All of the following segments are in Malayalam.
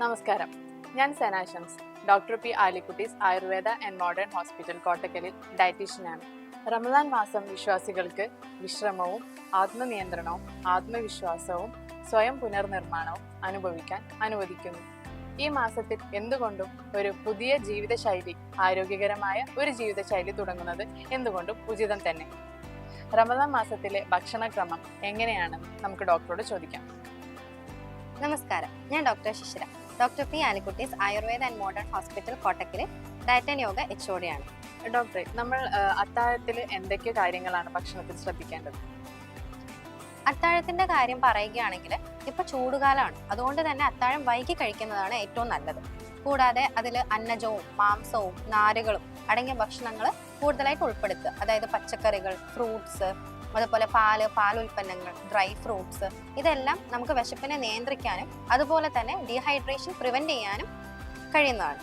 നമസ്കാരം. ഞാൻ സെനാശംസ് doctor P Alikutty's Ayurveda and modern hospital കോട്ടക്കലിൽ ഡയറ്റീഷ്യനാണ് റമദാൻ മാസം വിശ്വാസികൾക്ക് വിശ്രമവും ആത്മനിയന്ത്രണവും ആത്മവിശ്വാസവും സ്വയം പുനർനിർമ്മാണവും അനുഭവിക്കാൻ അനുവദിക്കുന്നു. ഈ മാസത്തിൽ എന്തുകൊണ്ടും ഒരു പുതിയ ജീവിതശൈലി ആരോഗ്യകരമായ ഒരു ജീവിതശൈലി തുടങ്ങുന്നത് എന്തുകൊണ്ടും ഉചിതം തന്നെ. റമദാൻ മാസത്തിലെ ഭക്ഷണക്രമം എങ്ങനെയാണെന്ന് നമുക്ക് ഡോക്ടറോട് ചോദിക്കാം. നമസ്കാരം. ഞാൻ doctor Shishira. Doctor P Alikutty's Ayurveda and modern hospital കോട്ടക്കിലെ. Diet and yoga H ഒടിയാണ് ഡോക്ടറെ നമ്മൾ അത്താഴത്തിൽ എന്തൊക്കെ കാര്യങ്ങളാണ് ഭക്ഷണത്തിൽ ശ്രദ്ധിക്കേണ്ടത്? അത്താഴത്തിന്റെ കാര്യം പറയുകയാണെങ്കിൽ ഇപ്പൊ ചൂടുകാലമാണ് അതുകൊണ്ട് തന്നെ അത്താഴം വൈകി കഴിക്കുന്നതാണ് ഏറ്റവും നല്ലത്. കൂടാതെ അതിൽ അന്നജവും മാംസവും നാരുകളും അടങ്ങിയ ഭക്ഷണങ്ങൾ കൂടുതലായിട്ട് ഉൾപ്പെടുത്തുക. അതായത് പച്ചക്കറികൾ ഫ്രൂട്ട്സ് അതുപോലെ പാൽ പാൽ ഉൽപ്പന്നങ്ങൾ ഡ്രൈ ഫ്രൂട്ട്സ് ഇതെല്ലാം നമുക്ക് വിശപ്പിനെ നിയന്ത്രിക്കാനും അതുപോലെ തന്നെ ഡീഹൈഡ്രേഷൻ പ്രിവെന്റ് ചെയ്യാനും കഴിയുന്നതാണ്.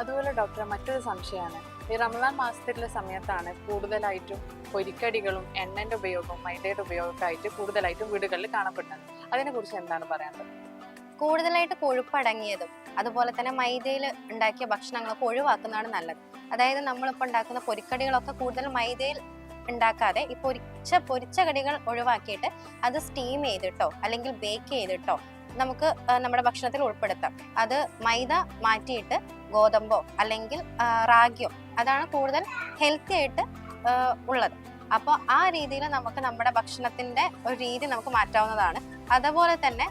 അതുപോലെ ഡോക്ടർ മറ്റൊരു സംശയമാണ്. ഈ റമദാൻ മാസത്തിലെ സമയത്താണ് കൂടുതലായിട്ടും പൊരിക്കടികളും എണ്ണന്റെ ഉപയോഗവും മൈദയുടെ ഉപയോഗമൊക്കെ ആയിട്ട് കൂടുതലായിട്ടും വീടുകളിൽ കാണപ്പെടുന്നത്. അതിനെക്കുറിച്ച് എന്താണ് പറയാനുള്ളത് കൂടുതലായിട്ട് കൊഴുപ്പടങ്ങിയതും അതുപോലെ തന്നെ മൈദയിൽ ഉണ്ടാക്കിയ ഭക്ഷണങ്ങളൊക്കെ ഒഴിവാക്കുന്നതാണ് നല്ലത്. അതായത് നമ്മളിപ്പോൾ ഉണ്ടാക്കുന്ന പൊരിക്കടികളൊക്കെ കൂടുതൽ മൈദയിൽ ഉണ്ടാക്കാതെ ഈ പൊരിച്ച പൊരിച്ച കടികൾ ഒഴിവാക്കിയിട്ട് അത് സ്റ്റീം ചെയ്തിട്ടോ അല്ലെങ്കിൽ ബേക്ക് ചെയ്തിട്ടോ നമുക്ക് നമ്മുടെ ഭക്ഷണത്തിൽ ഉൾപ്പെടുത്താം. അത് മൈദ മാറ്റിയിട്ട് ഗോതമ്പോ അല്ലെങ്കിൽ റാഗിയോ അതാണ് കൂടുതൽ ഹെൽത്തി ആയിട്ട് ഉള്ളത്. അപ്പോൾ ആ രീതിയിൽ നമുക്ക് നമ്മുടെ ഭക്ഷണത്തിന്റെ ഒരു രീതി നമുക്ക് മാറ്റാവുന്നതാണ്. അതുപോലെ തന്നെ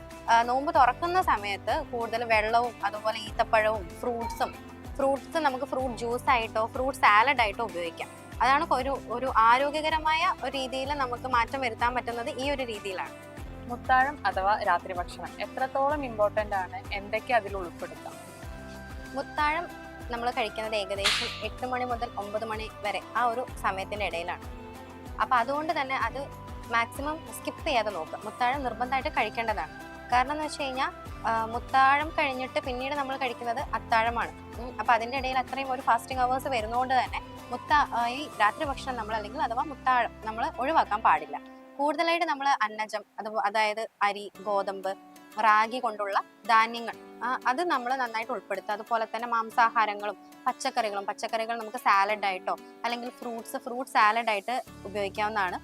നോമ്പ് തുറക്കുന്ന സമയത്ത് കൂടുതൽ വെള്ളവും അതുപോലെ ഈത്തപ്പഴവും ഫ്രൂട്ട്സും ഫ്രൂട്ട്സ് നമുക്ക് ഫ്രൂട്ട് ജ്യൂസ് ആയിട്ടോ ഫ്രൂട്ട് സാലഡ് ആയിട്ടോ ഉപയോഗിക്കാം. അതാണ് ഒരു ഒരു ആരോഗ്യകരമായ ഒരു രീതിയിൽ നമുക്ക് മാറ്റം വരുത്താൻ പറ്റുന്നത് ഈ ഒരു രീതിയിലാണ്. മുത്താഴം അഥവാ രാത്രി ഭക്ഷണം എത്രത്തോളം ഇമ്പോർട്ടന്റ് ആണ്? എന്തൊക്കെ അതിൽ ഉൾപ്പെടുത്താം? മുത്താഴം നമ്മൾ കഴിക്കുന്നത് ഏകദേശം എട്ട് മണി മുതൽ ഒമ്പത് മണി വരെ ആ ഒരു സമയത്തിന്റെ ഇടയിലാണ്. അപ്പൊ അതുകൊണ്ട് തന്നെ അത് മാക്സിമം സ്കിപ്പ് ചെയ്യാതെ നോക്കുക. മുത്താഴം നിർബന്ധമായിട്ട് കഴിക്കേണ്ടതാണ്. കാരണം എന്ന് വെച്ച് കഴിഞ്ഞാൽ മുത്താഴം കഴിഞ്ഞിട്ട് പിന്നീട് നമ്മൾ കഴിക്കുന്നത് അത്താഴമാണ്. അപ്പോൾ അപ്പൊ അതിന്റെ ഇടയിൽ അത്രയും ഒരു ഫാസ്റ്റിംഗ് അവേഴ്സ് വരുന്നതുകൊണ്ട് തന്നെ മുത്ത ഈ രാത്രി ഭക്ഷണം നമ്മൾ അല്ലെങ്കിൽ അഥവാ മുത്താഴം നമ്മൾ ഒഴിവാക്കാൻ പാടില്ല. കൂടുതലായിട്ട് നമ്മൾ അന്നജം അത് അതായത് അരി ഗോതമ്പ് റാഗി കൊണ്ടുള്ള ധാന്യങ്ങൾ അത് നമ്മൾ നന്നായിട്ട് ഉൾപ്പെടുത്തുക. അതുപോലെ തന്നെ മാംസാഹാരങ്ങളും പച്ചക്കറികളും പച്ചക്കറികൾ നമുക്ക് സാലഡായിട്ടോ അല്ലെങ്കിൽ ഫ്രൂട്ട്സ് ഫ്രൂട്ട് സാലഡായിട്ട് ഉപയോഗിക്കാവുന്നതാണ്.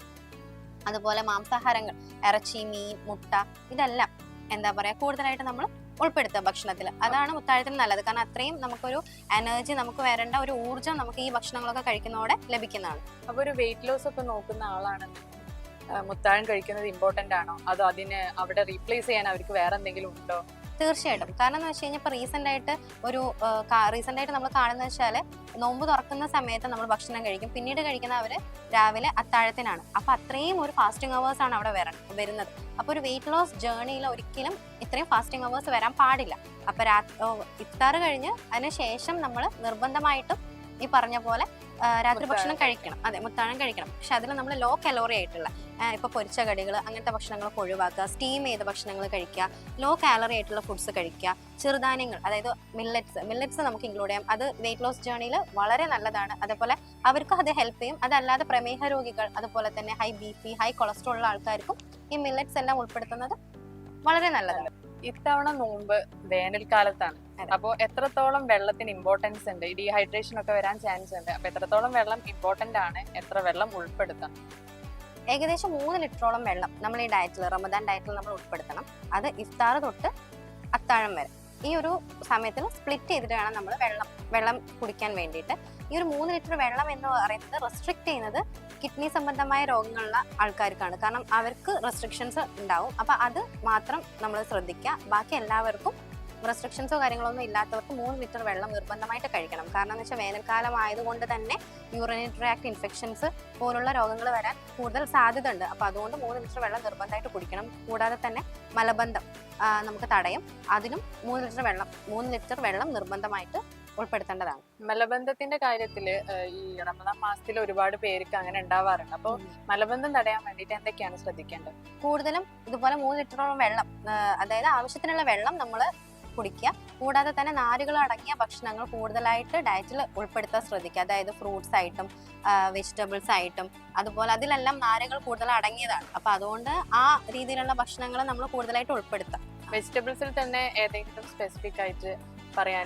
അതുപോലെ മാംസാഹാരങ്ങൾ ഇറച്ചി മീൻ മുട്ട ഇതെല്ലാം എന്താ പറയാ കൂടുതലായിട്ട് നമ്മൾ ഉൾപ്പെടുത്തുക ഭക്ഷണത്തിൽ അതാണ് മുത്താഴത്തിന് നല്ലത്. കാരണം അത്രയും നമുക്കൊരു എനർജി നമുക്ക് വരേണ്ട ഒരു ഊർജം നമുക്ക് ഈ ഭക്ഷണങ്ങളൊക്കെ കഴിക്കുന്നതോടെ ലഭിക്കുന്നതാണ്. അപ്പൊ ഒരു വെയിറ്റ് ലോസ് ഒക്കെ നോക്കുന്ന ആളാണ് മുത്താഴം കഴിക്കുന്നത് ഇമ്പോർട്ടന്റ് ആണോ? അതോ അതിന് അവിടെ റീപ്ലേസ് ചെയ്യാൻ അവർക്ക് വേറെ എന്തെങ്കിലും ഉണ്ടോ? തീർച്ചയായിട്ടും. കാരണം എന്ന് വെച്ച് കഴിഞ്ഞാൽ ഇപ്പൊ റീസെന്റ് ആയിട്ട് ഒരു റീസെന്റ് ആയിട്ട് നമ്മൾ കാണുന്നത് വെച്ചാൽ നോമ്പ് തുറക്കുന്ന സമയത്ത് നമ്മൾ ഭക്ഷണം കഴിക്കും. പിന്നീട് കഴിക്കുന്ന അവർ രാവിലെ അത്താഴത്തിനാണ്. അപ്പൊ അത്രയും ഒരു ഫാസ്റ്റിംഗ് അവേഴ്സ് ആണ് അവിടെ വരണം വരുന്നത്. അപ്പൊ ഒരു വെയിറ്റ് ലോസ് ജേർണിയിൽ ഒരിക്കലും ഇത്രയും ഫാസ്റ്റിംഗ് അവേഴ്സ് വരാൻ പാടില്ല. അപ്പൊ രാ ഇഫ്താർ കഴിഞ്ഞ് അതിന് ശേഷം നമ്മൾ നിർബന്ധമായിട്ടും ഈ പറഞ്ഞ പോലെ രാത്രി ഭക്ഷണം കഴിക്കണം. അതെ മുത്താഴം കഴിക്കണം. പക്ഷെ അതിൽ നമ്മൾ ലോ കലോറി ആയിട്ടുള്ള ആ, ഇപ്പൊ പൊരിച്ച കടികൾ അങ്ങനത്തെ ഭക്ഷണങ്ങളൊക്കെ ഒഴിവാക്കുക സ്റ്റീം ചെയ്ത ഭക്ഷണങ്ങൾ കഴിക്കുക ലോ കാലറി ആയിട്ടുള്ള ഫുഡ്സ് കഴിക്കുക ചെറുധാന്യങ്ങൾ അതായത് മില്ലറ്റ്സ് മില്ലറ്റ്സ് നമുക്ക് ഇൻക്ലൂഡ് ചെയ്യാം. അത് വെയിറ്റ് ലോസ് ജേർണിയിൽ വളരെ നല്ലതാണ്. അതേപോലെ അവർക്കും അത് ഹെൽപ്പ് ചെയ്യും. അതല്ലാതെ പ്രമേഹ രോഗികൾ അതുപോലെ തന്നെ high B P high cholesterol ഉള്ള ആൾക്കാർക്കും ഈ മില്ലറ്റ്സ് എല്ലാം ഉൾപ്പെടുത്തുന്നത് വളരെ നല്ലതാണ്. ഇത്തവണ നോമ്പ് വേനൽക്കാലത്താണ്. അപ്പോൾ അപ്പോ എത്രത്തോളം വെള്ളത്തിന് ഇമ്പോർട്ടൻസ് ഉണ്ട്? ഡീഹൈഡ്രേഷൻ ഒക്കെ വരാൻ ചാൻസ് ഉണ്ട്. അപ്പോൾ എത്രത്തോളം വെള്ളം ഇമ്പോർട്ടന്റ് ആണ്? എത്ര വെള്ളം ഉൾപ്പെടുത്താം? ഏകദേശം മൂന്ന് ലിറ്ററോളം വെള്ളം നമ്മൾ ഈ ഡയറ്റിൽ റമദാൻ ഡയറ്റിൽ നമ്മൾ ഉൾപ്പെടുത്തണം. അത് ഇഫ്താർ തൊട്ട് അത്താഴം വരെ. ഈ ഒരു സമയത്തിൽ സ്പ്ലിറ്റ് ചെയ്തിട്ട് വേണം നമ്മൾ വെള്ളം വെള്ളം കുടിക്കാൻ വേണ്ടിയിട്ട്. ഈ ഒരു മൂന്ന് ലിറ്റർ വെള്ളം എന്ന് പറയുന്നത് റെസ്ട്രിക്ട് ചെയ്യുന്നത് കിഡ്നി സംബന്ധമായ രോഗങ്ങളുള്ള ആൾക്കാർക്കാണ്. കാരണം അവർക്ക് റെസ്ട്രിക്ഷൻസ് ഉണ്ടാവും. അപ്പം അത് മാത്രം നമ്മൾ ശ്രദ്ധിക്കുക ബാക്കി എല്ലാവർക്കും റെസ്ട്രിക്ഷൻസോ കാര്യങ്ങളൊന്നും ഇല്ലാത്തവർക്ക് മൂന്ന് ലിറ്റർ വെള്ളം നിർബന്ധമായിട്ട് കഴിക്കണം. കാരണം എന്ന് വെച്ചാൽ വേനൽക്കാലം ആയതുകൊണ്ട് തന്നെ യൂറിനറി ട്രാക്ട് ഇൻഫെക്ഷൻസ് പോലുള്ള രോഗങ്ങൾ വരാൻ കൂടുതൽ സാധ്യത ഉണ്ട് അപ്പൊ അതുകൊണ്ട് മൂന്ന് ലിറ്റർ വെള്ളം നിർബന്ധമായിട്ട് കുടിക്കണം. കൂടാതെ തന്നെ മലബന്ധം നമുക്ക് തടയും. അതിനും മൂന്ന് ലിറ്റർ വെള്ളം മൂന്ന് ലിറ്റർ വെള്ളം നിർബന്ധമായിട്ട് ഉൾപ്പെടുത്തേണ്ടതാണ്. മലബന്ധത്തിന്റെ കാര്യത്തിൽ ഈ റമദാൻ മാസത്തിൽ ഒരുപാട് പേർക്ക് അങ്ങനെ ഉണ്ടാവാറുണ്ട്. അപ്പൊ മലബന്ധം തടയാൻ വേണ്ടിയിട്ട് എന്തൊക്കെയാണ് ശ്രദ്ധിക്കേണ്ടത്? കൂടുതലും ഇതുപോലെ മൂന്ന് ലിറ്ററോളം വെള്ളം അതായത് ആവശ്യത്തിനുള്ള വെള്ളം നമ്മൾ കുടിക്കുക. കൂടാതെ തന്നെ നാരുകൾ അടങ്ങിയ ഭക്ഷണങ്ങൾ കൂടുതലായിട്ട് ഡയറ്റിൽ ഉൾപ്പെടുത്താൻ ശ്രദ്ധിക്കുക. അതായത് ഫ്രൂട്ട്സ് ആയിട്ടും വെജിറ്റബിൾസ് ആയിട്ടും. അതുപോലെ അതിലെല്ലാം നാരുകൾ കൂടുതൽ അടങ്ങിയതാണ്. അപ്പൊ അതുകൊണ്ട് ആ രീതിയിലുള്ള ഭക്ഷണങ്ങൾ നമ്മൾ കൂടുതലായിട്ട് ഉൾപ്പെടുത്താം വെജിറ്റബിൾസിൽ തന്നെ ഏതെങ്കിലും സ്പെസിഫിക് ആയിട്ട് പറയാൻ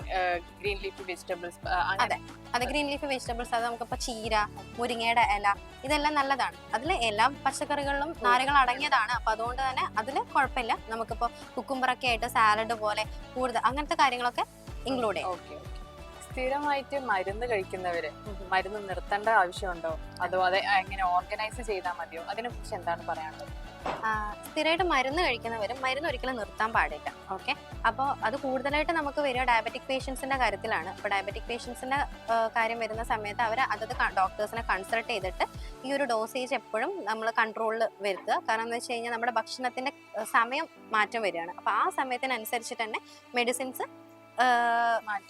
ഗ്രീൻ ലീഫ് വെജിറ്റബിൾസ് അതെ. അത് ഗ്രീൻ ലീഫ് വെജിറ്റബിൾസ് അത് നമുക്കിപ്പോൾ ചീര മുരിങ്ങയുടെ ഇല ഇതെല്ലാം നല്ലതാണ്. അതിൽ എല്ലാ പച്ചക്കറികളിലും നാരുകൾ അടങ്ങിയതാണ്. അപ്പൊ അതുകൊണ്ട് തന്നെ അതിൽ കുഴപ്പമില്ല. നമുക്കിപ്പോൾ കുക്കുംബറൊക്കെ ആയിട്ട് സാലഡ് പോലെ കൂടുതൽ അങ്ങനത്തെ കാര്യങ്ങളൊക്കെ ഇൻക്ലൂഡ് ചെയ്യാം. ഓക്കെ. സ്ഥിരമായിട്ട് മരുന്ന് കഴിക്കുന്നവര് മരുന്ന് നിർത്തേണ്ട ആവശ്യമുണ്ടോ? അതോ അത് എങ്ങനെ ഓർഗനൈസ് ചെയ്താൽ മതിയോ? അതിനെ കുറിച്ച് എന്താണ് പറയാനുള്ളത്? സ്ഥിരമായിട്ട് മരുന്ന് കഴിക്കുന്നവരും മരുന്ന് ഒരിക്കലും നിർത്താൻ പാടില്ല. ഓക്കെ അപ്പോൾ അത് കൂടുതലായിട്ട് നമുക്ക് വരിക ഡയബറ്റിക് പേഷ്യൻസിന്റെ കാര്യത്തിലാണ്. അപ്പോൾ ഡയബറ്റിക് പേഷ്യൻസിന്റെ കാര്യം വരുന്ന സമയത്ത് അവർ അതത് ഡോക്ടേഴ്സിനെ കൺസൾട്ട് ചെയ്തിട്ട് ഈ ഒരു ഡോസേജ് എപ്പോഴും നമ്മൾ കൺട്രോളിൽ വരുത്തുക. കാരണം എന്ന് വെച്ച് കഴിഞ്ഞാൽ നമ്മുടെ ഭക്ഷണത്തിന്റെ സമയം മാറ്റം വരികയാണ്. അപ്പോൾ ആ സമയത്തിനനുസരിച്ചിട്ട് തന്നെ മെഡിസിൻസ്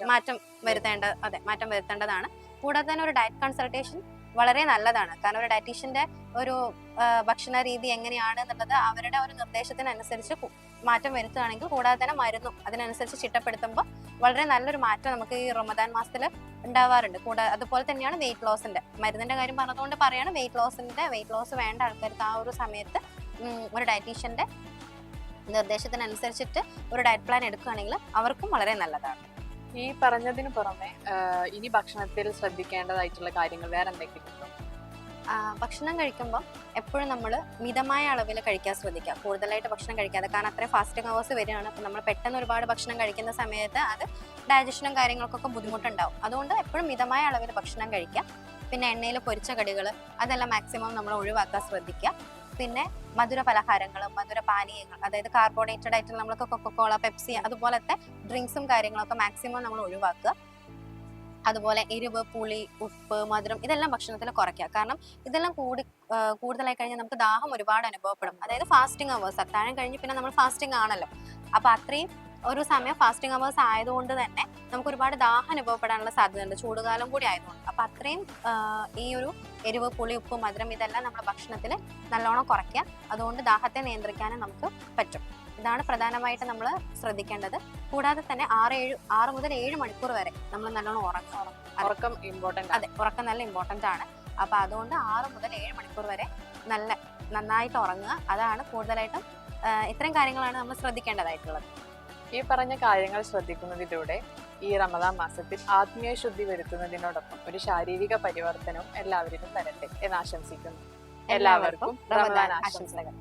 മാറ്റം. വരുത്തേണ്ട അതെ മാറ്റം വരുത്തേണ്ടതാണ്. കൂടാതെ തന്നെ ഒരു ഡയറ്റ് കൺസൾട്ടേഷൻ വളരെ നല്ലതാണ്. കാരണം ഒരു ഡയറ്റീഷ്യന്റെ ഒരു ഭക്ഷണ രീതി എങ്ങനെയാണ് എന്നുള്ളത് അവരുടെ ഒരു നിർദ്ദേശത്തിനനുസരിച്ച് മാറ്റം വരുത്തുകയാണെങ്കിൽ കൂടാതെ തന്നെ മരുന്നും അതിനനുസരിച്ച് ചിട്ടപ്പെടുത്തുമ്പോൾ വളരെ നല്ലൊരു മാറ്റം നമുക്ക് ഈ റമദാൻ മാസത്തിൽ ഉണ്ടാവാറുണ്ട്. കൂടാതെ അതുപോലെ തന്നെയാണ് വെയിറ്റ് ലോസിന്റെ മരുന്നിന്റെ കാര്യം പറഞ്ഞതുകൊണ്ട് പറയാണ് വെയിറ്റ് ലോസിന്റെ വെയിറ്റ് ലോസ് വേണ്ട ആൾക്കാർക്ക് ആ ഒരു സമയത്ത് ഒരു ഡയറ്റീഷ്യന്റെ നിർദ്ദേശത്തിനനുസരിച്ചിട്ട് ഒരു ഡയറ്റ് പ്ലാൻ എടുക്കുകയാണെങ്കിൽ അവർക്കും വളരെ നല്ലതാണ്. ഈ പറഞ്ഞതിന് പുറമെ ഇനി ഭക്ഷണത്തിൽ ശ്രദ്ധിക്കേണ്ടതായിട്ടുള്ള കാര്യങ്ങൾ വേറെ എന്തെങ്കിലും ഭക്ഷണം കഴിക്കുമ്പോൾ എപ്പോഴും നമ്മൾ മിതമായ അളവിൽ കഴിക്കാൻ ശ്രദ്ധിക്കുക. കൂടുതലായിട്ട് ഭക്ഷണം കഴിക്കാതെ. കാരണം അത്രയും ഫാസ്റ്റിംഗ് അവേഴ്സ് വരികയാണ്. അപ്പോൾ നമ്മൾ പെട്ടെന്ന് ഒരുപാട് ഭക്ഷണം കഴിക്കുന്ന സമയത്ത് അത് ഡൈജഷനും കാര്യങ്ങൾക്കൊക്കെ ബുദ്ധിമുട്ടുണ്ടാവും. അതുകൊണ്ട് എപ്പോഴും മിതമായ അളവിൽ ഭക്ഷണം കഴിക്കുക. പിന്നെ എണ്ണയിൽ പൊരിച്ച കടികൾ അതെല്ലാം മാക്സിമം നമ്മൾ ഒഴിവാക്കാൻ ശ്രദ്ധിക്കുക. പിന്നെ മധുര പലഹാരങ്ങളും മധുര പാനീയങ്ങൾ അതായത് കാർബോണേറ്റഡ് ആയിട്ട് നമ്മൾക്ക് കൊക്കക്കോള പെപ്സി അതുപോലത്തെ ഡ്രിങ്ക്സും കാര്യങ്ങളൊക്കെ മാക്സിമം നമ്മൾ ഒഴിവാക്കുക. അതുപോലെ എരിവ് പുളി ഉപ്പ് മധുരം ഇതെല്ലാം ഭക്ഷണത്തിൽ കുറയ്ക്കുക. കാരണം ഇതെല്ലാം കൂടി കൂടുതലായി കഴിഞ്ഞാൽ നമുക്ക് ദാഹം ഒരുപാട് അനുഭവപ്പെടും. അതായത് ഫാസ്റ്റിംഗ് അവേഴ്സ് അത്താഴം കഴിഞ്ഞ് പിന്നെ നമ്മൾ ഫാസ്റ്റിംഗ് ആണല്ലോ. അപ്പൊ അത്രയും ഒരു സമയം ഫാസ്റ്റിംഗ് അവേഴ്സ് ആയതുകൊണ്ട് തന്നെ നമുക്ക് ഒരുപാട് ദാഹം അനുഭവപ്പെടാനുള്ള സാധ്യതയുണ്ട്. ചൂടുകാലം കൂടി ആയതുകൊണ്ട്. അപ്പൊ അത്രയും ഈ ഒരു എരിവ് പുളി ഉപ്പ് മധുരം ഇതെല്ലാം നമ്മുടെ ഭക്ഷണത്തിൽ നല്ലോണം കുറയ്ക്കുക. അതുകൊണ്ട് ദാഹത്തെ നിയന്ത്രിക്കാനും നമുക്ക് പറ്റും. ഇതാണ് പ്രധാനമായിട്ട് നമ്മൾ ശ്രദ്ധിക്കേണ്ടത്. കൂടാതെ തന്നെ ആറ് ഏഴ് ആറ് മുതൽ ഏഴ് മണിക്കൂർ വരെ നമ്മൾ നല്ലോണം ഉറക്കം ഉറക്കം ഇമ്പോർട്ടന്റ് അതെ ഉറക്കം നല്ല ഇമ്പോർട്ടന്റ് ആണ്. അപ്പൊ അതുകൊണ്ട് ആറ് മുതൽ ഏഴ് മണിക്കൂർ വരെ നല്ല നന്നായിട്ട് ഉറങ്ങുക. അതാണ് കൂടുതലായിട്ടും ഇത്തരം ഇത്രയും കാര്യങ്ങളാണ് നമ്മൾ ശ്രദ്ധിക്കേണ്ടതായിട്ടുള്ളത്. ഈ പറഞ്ഞ കാര്യങ്ങൾ ശ്രദ്ധിക്കുന്നതിലൂടെ ഈ റമദാൻ മാസത്തിൽ ആത്മീയ ശുദ്ധി വരുത്തുന്നതിനോടൊപ്പം ഒരു ശാരീരിക പരിവർത്തനവും എല്ലാവരിലും വരട്ടെ എന്ന് ആശംസിക്കുന്നു. എല്ലാവർക്കും റമദാൻ ആശംസകൾ.